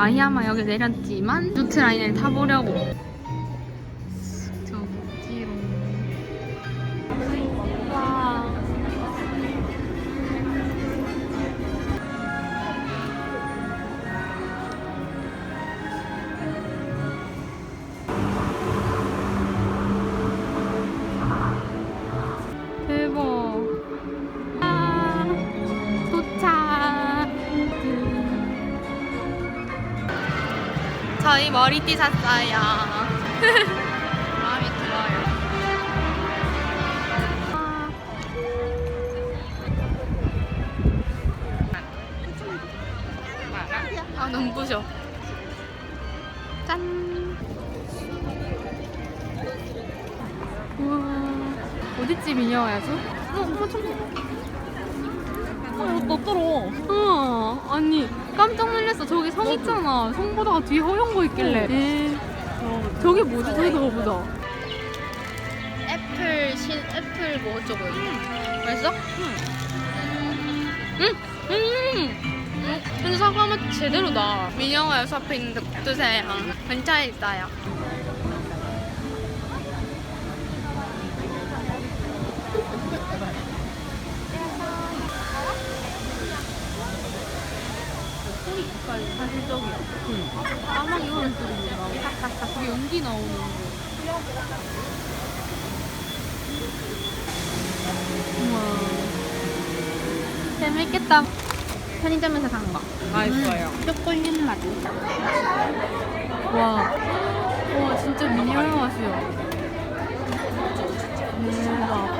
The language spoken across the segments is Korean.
이미 마히야마 역에 내렸지만 루트 라인을 타보려고 머리띠 샀어요 마음에 들어요 아. 아 눈부셔 짠 우와 인형이야 저? 어, 엄마 좀 어, 너 떨어. 어, 아니 깜짝 놀랐어. 저기 성 있잖아. 성 보다가 뒤에 허용고 있길래. 에 저게 뭐지? 저기 그거보다. 애플 신 애플 뭐 어쩌고. 맛있어? 응. 응. 음. 근데 사과 맛 제대로다. 민영아 앞에 있는데 꼭 드세요. 괜찮았어요. 까만 이런 소리 나고 그게 연기 나오는 거. 우와. 재밌겠다. 편의점에서 산 거. 맛있어요. 초콜릿 맛. 와. 와, 진짜 미니멀 맛이야. 대박.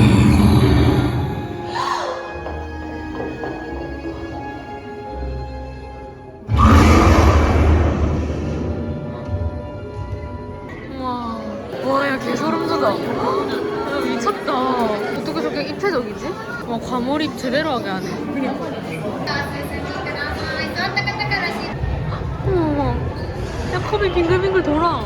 몰입 제대로 하게 하네. 어머, 어머. 야, 컵이 빙글빙글 돌아.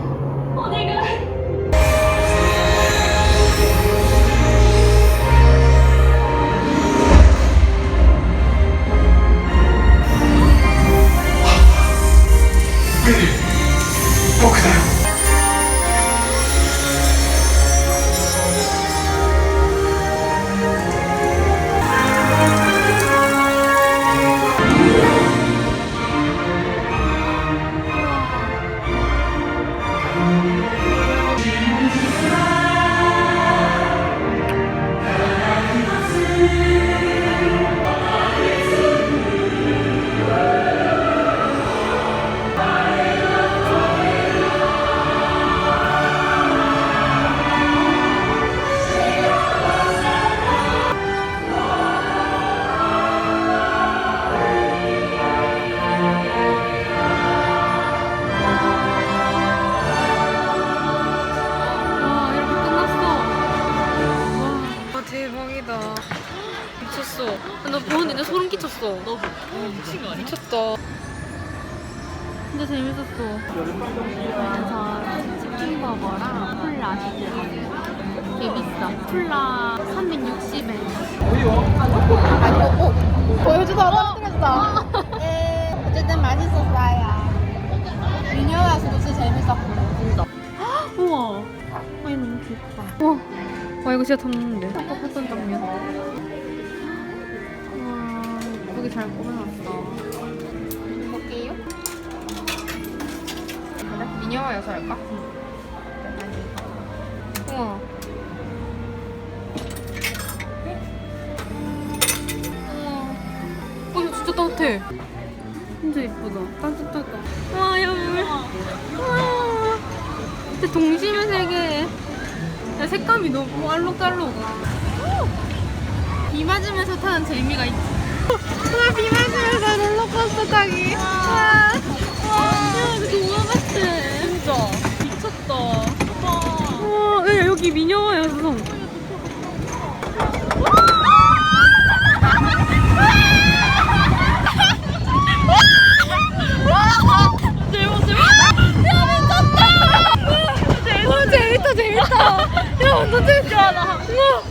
미친 거 아니야? 미쳤다. 진짜 재밌었어. 그래서 치킨 버거랑 콜라 시켰거든요. 되게 비싸. 콜라 360엔. 보여주다가 떨어뜨렸어. 예, 어쨌든 맛있었어요. 미녀가서도 진짜 재밌었고. 진짜. 우와. 아니 너무 귀엽다. 우와. 와 이거 진짜 탐났는데. 깜빡했던 장면. 예쁘게 잘 꾸며놨어. 볼게요. 미녀와 여서 할까? 우와. 우와. 어, 이거 진짜 따뜻해. 진짜 예쁘다. 따뜻하다. 와, 야물. 와. 진짜 동심의 세계. 야, 색감이 너무 알록달록. 비 맞으면서 타는 재미가 있지. 와, 비 맞으면서 롤러코스터 타기. 와. 와, 이거 동화 같아. 진짜. 미쳤다. 와, 야, 여기 미녀와 여성. 재밌다 재밌다 야 완전 재밌다 나 우와 어, 야,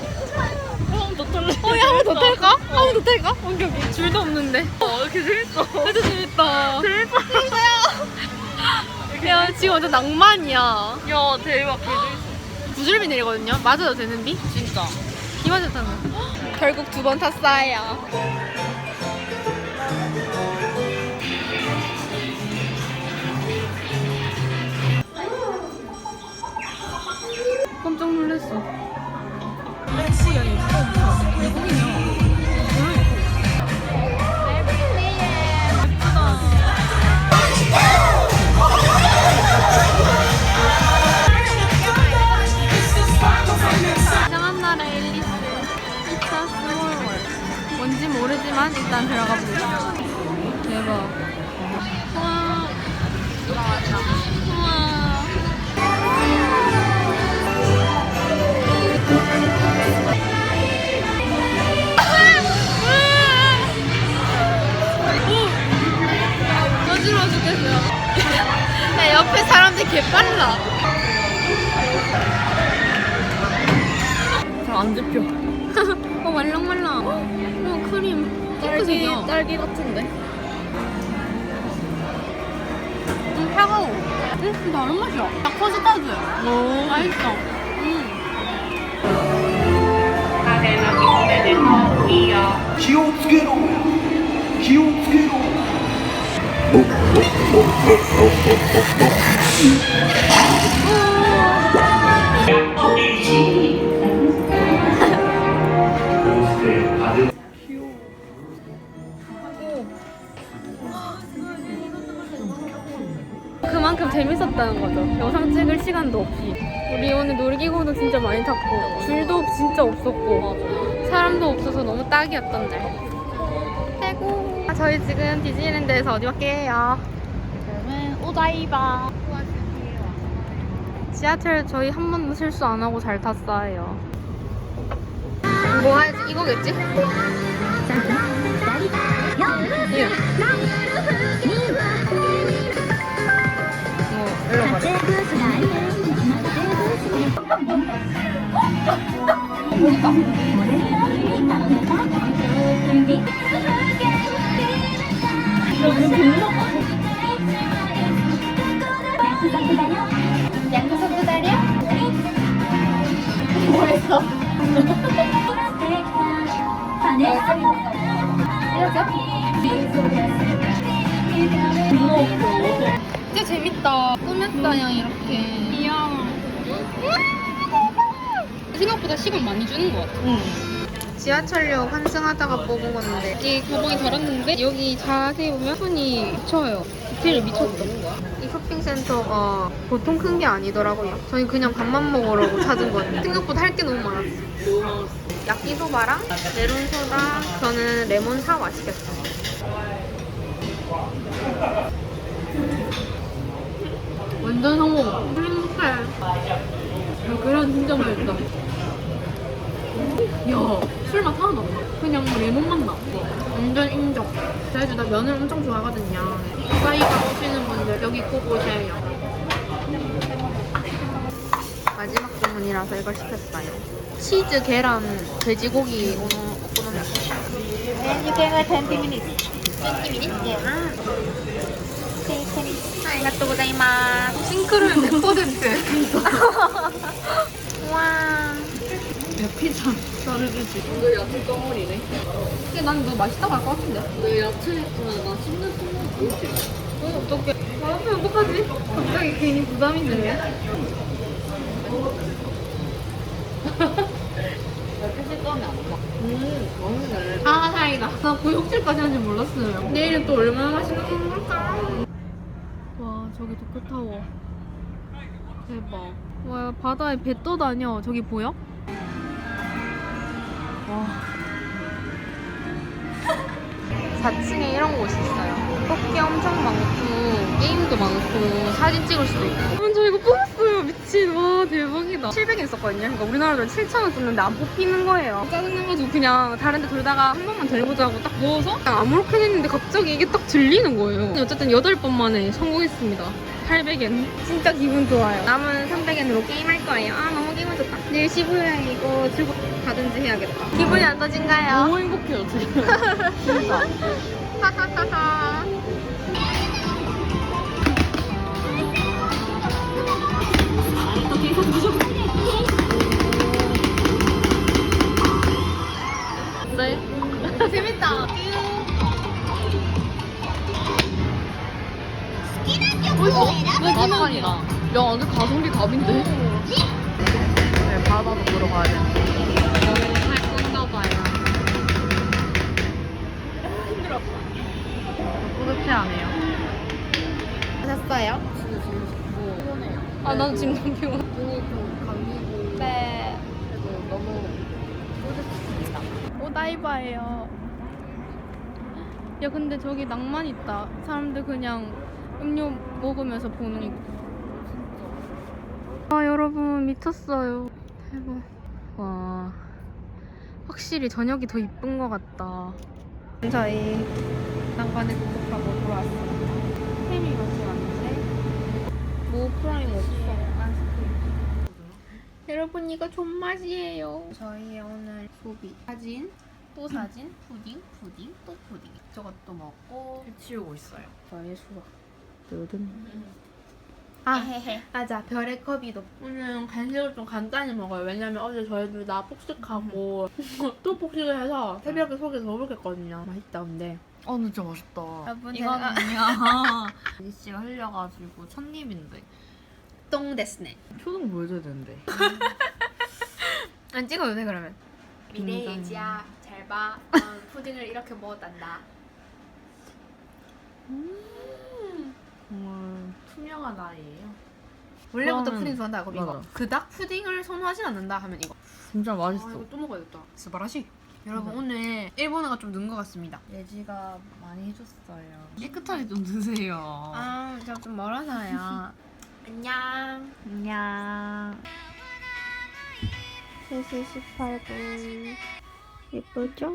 한번 더 탈까? 한 번 더 탈까? 오케이, 오케이. 줄도 없는데. 어, 이렇게 재밌어. 진짜 재밌다. 재밌어. 야, 지금 완전 낭만이야. 야, 대박. 부줄비 내리거든요. 맞아도 되는 비? 진짜. 타는 거. 결국 두 번 탔어요. 딸기, 핑크색이야. 딸기 같은데. 음 차가워. 응? 근데 다른 맛이야. 약간 따지. 오 맛있어. 음. 気をつけろ気をつけろ 재밌었다는 거죠. 영상 찍을 시간도 없이. 우리 오늘 놀이기구도 진짜 많이 탔고 줄도 진짜 없었고 사람도 없어서 너무 딱이었던 날. 최고. 아, 저희 지금 디즈니랜드에서 어디 갈게요? 저는 오다이바. 지하철 저희 한 번도 실수 안 하고 잘 탔어요. 뭐 하지? 이거겠지? 예. 양구석 기다려? 뭐 했어? 진짜 재밌다. 꾸몄다, 양 이렇게. 귀여워. 생각보다 시간 많이 주는 것 같아. 지하철역 환승하다가 뽑은 건데 이 가방이 달았는데 여기 자세히 보면 손이 미쳐요. 디테일이 미쳤다. 이 쇼핑센터가 보통 큰 게 아니더라고요. 저희 그냥 밥만 먹으려고 찾은 거예요. 생각보다 할 게 너무 많았어. 야끼소바랑 메론소다 저는 레몬 사과 시켰어요. 완전 성공. 행복해. 야, 계란 진짜 맛있다. 야, 술맛 하나도 안 나. 그냥 레몬 맛 나. 완전 인정. 그래도 나 면을 엄청 좋아하거든요. 두바이가 오시는 분들 여기 꼭 오셔요. 마지막 주문이라서 이걸 시켰어요. 치즈, 계란, 돼지고기 오노 오코노미야키. And you can wait 20 minutes. 20 minutes? Yeah. Okay, 20. 아리가또 고자이마스. 싱크로율 100%. 와. 야, 피자. 자르주지. 이거 야채 덩어리네. 근데 난 이거 맛있다고 할 것 같은데. 너 야채 있구나. 나 씹는 순간 보이지? 어, 어떡해. 아, 어떡하지? 갑자기 괜히 부담이 되네. 이렇게 식감이 안 나. 음, 맛있네. 아, 다행이다. 나 구역질까지 하는지 몰랐어요. 내일은 또 얼마나 맛있는 거 먹을까? 와, 저기 도쿄타워. 대박. 와, 바다에 배 떠다녀. 저기 보여? 와. 4층에 이런 곳이 있어요. 뽑기 엄청 많고, 게임도 많고, 사진 찍을 수도 있고. 음, 저 이거 뽑았어요. 미친. 와, 대박이다. 700엔 썼거든요. 그러니까 우리나라로 7,000원 썼는데 안 뽑히는 거예요. 짜증나가지고 그냥 다른 데 돌다가 한 번만 더 해보자고 딱 누워서 그냥 아무렇게 했는데 갑자기 이게 딱 들리는 거예요. 어쨌든 8번 만에 성공했습니다. 800엔. 진짜 기분 좋아요. 남은 300엔으로 게임할 거예요. 아, 너무 기분 좋다. 내일 시부야에 이거 들고 가든지 해야겠다. 기분이 안 터진가요? 너무 행복해요, 지금. 진짜. 하하하하. 뿌듯해 하네요. 하셨어요? 아, 나도 지금 너무 피곤해. 네. 그래도 너무 뿌듯했습니다. 오다이바예요. 야, 근데 저기 낭만 있다. 사람들 그냥 음료 먹으면서 보는 거. 아, 여러분 미쳤어요. 대박. 와. 확실히 저녁이 더 이쁜 것 같다. 저희 난관에 극복하고 돌아왔습니다. 햄이 같이 왔는데 뭐 프라임 없어. 아이스크림. 여러분 이거 존맛이에요. 저희의 오늘 소비 사진, 또 사진, 푸딩, 푸딩, 또 푸딩. 저것도 먹고 해치우고 있어요. 저의 수박. 아, 맞아. 별의 컵이도. 오늘 간식을 좀 간단히 먹어요. 왜냐면 어제 저희들 다 폭식하고 또 폭식을 해서 새벽에 속이 더 불겠거든요. 맛있다, 근데. 어, 근데 진짜 맛있다. 여러분, 이거는 제가- 그냥 이씨가 흘려가지고 첫입인데. 똥 데스네. 초등 보여줘야 되는데. 안 찍어도 돼, 그러면. 미래이지야, 잘 봐. 난 푸딩을 이렇게 먹었단다. 정말 투명한 아이예요. 원래부터 푸딩 좋아한다고, 이거. 맞아. 그닥 푸딩을 선호하진 않는다 하면 이거. 진짜 아, 맛있어. 이거 또 먹어야겠다. 스바라시. 여러분, 오늘 일본어가 좀 는 것 같습니다. 예지가 많이 해줬어요. 깨끗하게 좀 드세요. 아, 제가 좀 멀어서요. 안녕. 안녕. 3시 18분. 예쁘죠?